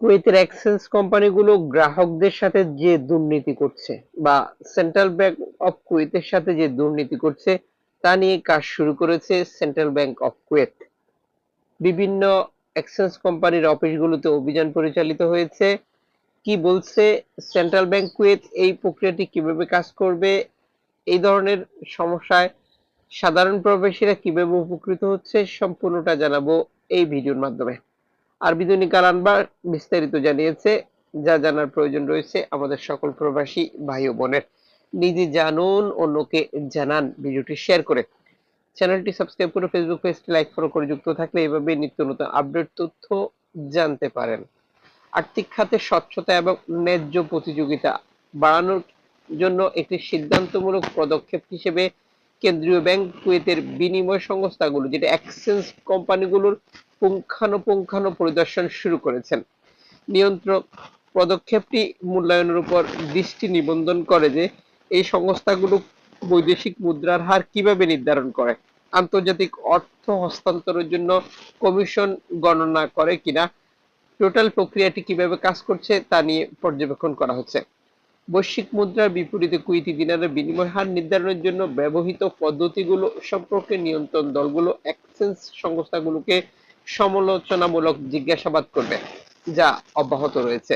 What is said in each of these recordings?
কুয়েতের এক্সচেঞ্জ কোম্পানিগুলো গ্রাহকদের সাথে যে দুর্নীতি করছে বা সেন্ট্রাল ব্যাংক অফ কুয়েতের সাথে যে দুর্নীতি করছে, তা নিয়ে কাজ শুরু করেছে সেন্ট্রাল ব্যাংক অফ কুয়েত বিভিন্ন এক্সচেঞ্জ কোম্পানির অফিসগুলোতে অভিযান পরিচালিত হয়েছে। কি বলছে সেন্ট্রাল ব্যাংক কুয়েত এই প্রক্রিয়াটি কীভাবে কাজ করবে? এই ধরনের সমস্যায় সাধারণ প্রবাসীরা কীভাবে উপকৃত হচ্ছে? সম্পূর্ণটা জানাব এই ভিডিওর মাধ্যমে। আর বিদুনি কালানবার বিস্তারিত জানিয়েছে, যা জানার প্রয়োজন রয়েছে আমাদের সকল প্রবাসী ভাই ও বোনের। নিজে জানুন, অন্যকে জানান ভিডিওটি শেয়ার করে। চ্যানেলটি সাবস্ক্রাইব করে ফেসবুক পেজটি লাইক, ফলো করে যুক্ত থাকলে এভাবে নিত্য নতুন আপডেট, তথ্য জানতে পারেন। আর্থিক খাতে স্বচ্ছতা এবং ন্যায্য প্রতিযোগিতা বাড়ানোর জন্য একটি সিদ্ধান্তমূলক পদক্ষেপ হিসেবে কেন্দ্রীয় ব্যাংক কুয়েতের বিনিময় সংস্থাগুলো, যেটা এক্সচেঞ্জ কোম্পানিগুলোর পুঙ্খানুপুঙ্খানু পরিদর্শন শুরু করেছেন। নিয়ন্ত্রক পদক্ষেপটি মূল্যায়নের উপর দৃষ্টি নিবন্ধন করে যে, এই সংস্থাগুলো বৈদেশিক মুদ্রার হার কীভাবে নির্ধারণ করে, আন্তর্জাতিক অর্থ হস্তান্তরের জন্য কমিশন গণনা করে কিনা, টোটাল প্রক্রিয়াটি কীভাবে কাজ করছে তা নিয়ে পর্যবেক্ষণ করা হচ্ছে। বৈশ্বিক মুদ্রার বিপরীতে কুইতি দিনারের বিনিময় হার নির্ধারণের জন্য ব্যবহৃত পদ্ধতিগুলো সম্পর্কে নিয়ন্ত্রণ দলগুলো এক্সচেঞ্জ সংস্থাগুলোকে সমালোচনামূলক জিজ্ঞাসাবাদ করবে, যা অব্যাহত রয়েছে।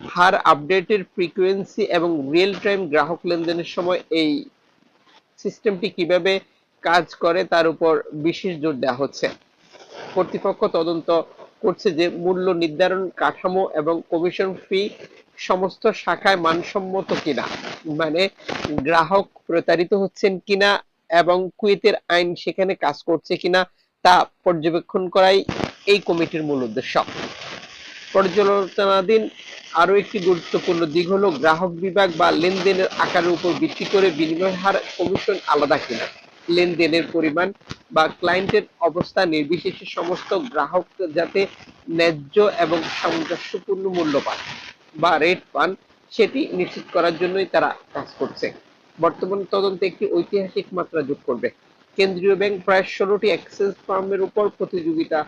হার আপডেটের ফ্রিকোয়েন্সি এবং রিয়েল টাইম গ্রাহক লেনদেনের সময় এই সিস্টেমটি কীভাবে কাজ করে তার উপর বিশেষ জোর দেওয়া হচ্ছে। কর্তৃপক্ষ তদন্ত করছে যে মূল্য নির্ধারণ কাঠামো এবং কমিশন ফি সমস্ত শাখায় মানসম্মত কিনা মানে গ্রাহক প্রতারিত হচ্ছেন কিনা এবং কুয়েতের আইন সেখানে কাজ করছে কিনা তা পর্যবেক্ষণ করাই এই কমিটির মূল উদ্দেশ্য। পর্যালোচনাধীন আরও একটি গুরুত্বপূর্ণ দিক হল গ্রাহক বিভাগ বা লেনদেনের আকারের উপর ভিত্তি করে বিনিময় হার কমিশন আলাদা কিনা। লেনদেনের পরিমাণ বা ক্লায়েন্টের অবস্থা নির্বিশেষে সমস্ত গ্রাহক যাতে ন্যায্য এবং সামঞ্জস্যপূর্ণ মূল্য পান বা রেট পান, সেটি নিশ্চিত করার জন্যই তারা কাজ করছে। বর্তমান তদন্তে একটি ঐতিহাসিক মাত্রা যোগ করবে। কেন্দ্রীয় ব্যাংক প্রায় ষোলোটি এক্সচেঞ্জ ফার্মের উপর প্রতিযোগিতা।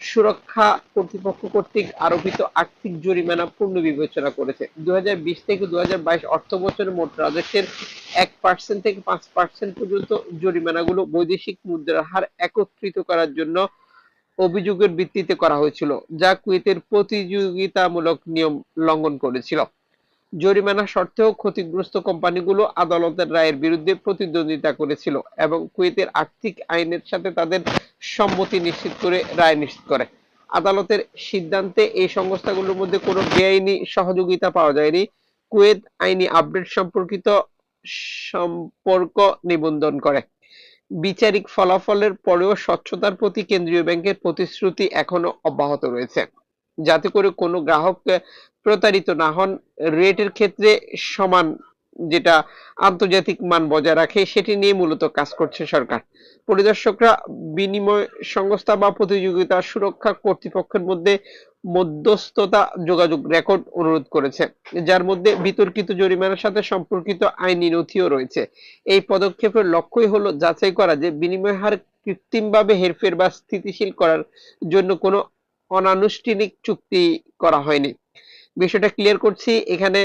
সুরক্ষা কর্তৃপক্ষ কর্তৃক আরোপিত আর্থিক জরিমানা পূর্ণ বিবেচনা করেছে। দু থেকে দু অর্থ বছরে মোট রাজস্বের এক পার্সেন্ট থেকে পাঁচ পার্সেন্ট পর্যন্ত জরিমানাগুলো বৈদেশিক মুদ্রার হার একত্রিত করার জন্য অভিযোগের ভিত্তিতে করা হয়েছিল, যা কুয়েতের প্রতিযোগিতামূলক নিয়ম লঙ্ঘন করেছিল। জরিমানা সত্ত্বেও ক্ষতিগ্রস্ত কোম্পানিগুলো আদালতের রায়ের বিরুদ্ধে প্রতিদ্বন্দ্বিতা করেছিল এবং কুয়েতের আর্থিক আইনের সাথে তাদের সম্মতি নিশ্চিত করে রায় নিশ্চিত করে। আদালতের সিদ্ধান্তে এই সংস্থাগুলোর মধ্যে কোনো বেআইনি সহযোগিতা পাওয়া যায়নি। কুয়েত আইনি আপডেট সম্পর্কিত সম্পর্ক নিবন্ধন করে। বিচারিক ফলাফলের পরেও স্বচ্ছতার প্রতি কেন্দ্রীয় ব্যাংকের প্রতিশ্রুতি এখনও অব্যাহত রয়েছে। যাতে করে কোনো গ্রাহক প্রতারিত না হন, রেটের ক্ষেত্রে সমান যেটা আন্তর্জাতিক মান বজায় রাখে, সেটি নিয়ে মূলত কাজ করছে সরকার। পরিদর্শকরা বিনিময় সংস্থা বা প্রতিযোগিতা সুরক্ষা কর্তৃপক্ষের মধ্যে মধ্যস্থতা যোগাযোগ রেকর্ড অনুরোধ করেছে, যার মধ্যে বিতর্কিত জরিমানার সাথে সম্পর্কিত আইনি নথিও রয়েছে। এই পদক্ষেপের লক্ষ্যই হলো যাচাই করা যে বিনিময় হার কৃত্রিমভাবে হেরফের বা স্থিতিশীল করার জন্য কোনো অনানুষ্ঠানিক চুক্তি করা হয়নি। বিষয়টা ক্লিয়ার করছি, এখানে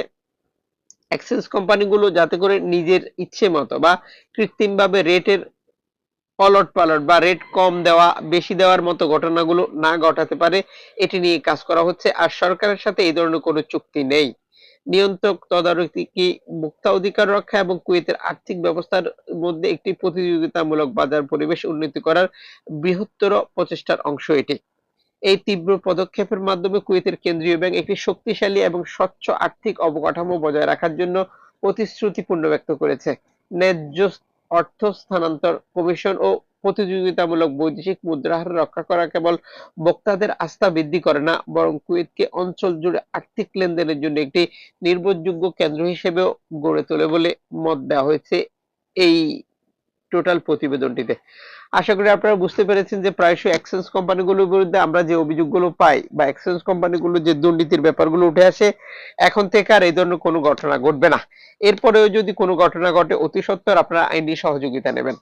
এক্সচেঞ্জ কোম্পানিগুলো যাতে করে নিজের ইচ্ছে মতো বা কৃত্রিমভাবে রেটের অলট পালট বা রেট কম দেওয়া, বেশি দেওয়ার মতো ঘটনাগুলো না ঘটাতে পারে, এটি নিয়ে কাজ করা হচ্ছে। আর সরকারের সাথে এই ধরনের কোনো চুক্তি নেই। নিয়ন্ত্রক তদারকি মুক্তা অধিকার রক্ষা এবং কুয়েতের আর্থিক ব্যবস্থার মধ্যে একটি প্রতিযোগিতামূলক বাজার পরিবেশ উন্নতি করার বৃহত্তর প্রচেষ্টার অংশ এটি। এই তীব্র পদক্ষেপের মাধ্যমে কুয়েতের কেন্দ্রীয় ব্যাংক একটি শক্তিশালী এবং স্বচ্ছ আর্থিক অবকাঠামো বজায় রাখার জন্য প্রতিশ্রুতি পূর্ণ ব্যক্ত করেছে। ন্যায্য অর্থ স্থানান্তর কমিশন ও প্রতিযোগিতামূলক বৈদেশিক মুদ্রাহার রক্ষা করা কেবল বক্তাদের আস্থা বৃদ্ধি করে না, বরং কুয়েতকে অঞ্চল জুড়ে আর্থিক লেনদেনের জন্য একটি নির্ভরযোগ্য কেন্দ্র হিসেবেও গড়ে তোলে বলে মত দেওয়া হয়েছে এই টোটাল প্রতিবেদনটিতে। আশা করি আপনারা বুঝতে পেরেছেন যে প্রায়শই এক্সচেঞ্জ কোম্পানিগুলোর বিরুদ্ধে আমরা যে অভিযোগগুলো পাই বা এক্সচেঞ্জ কোম্পানিগুলো যে দুর্নীতির ব্যাপারগুলো উঠে আসে, এখন থেকে আর এই ধরনের কোনো ঘটনা ঘটবে না। এরপরেও যদি কোনো ঘটনা ঘটে, অতি সত্বর আপনারা আইনি সহযোগিতা নেবেন।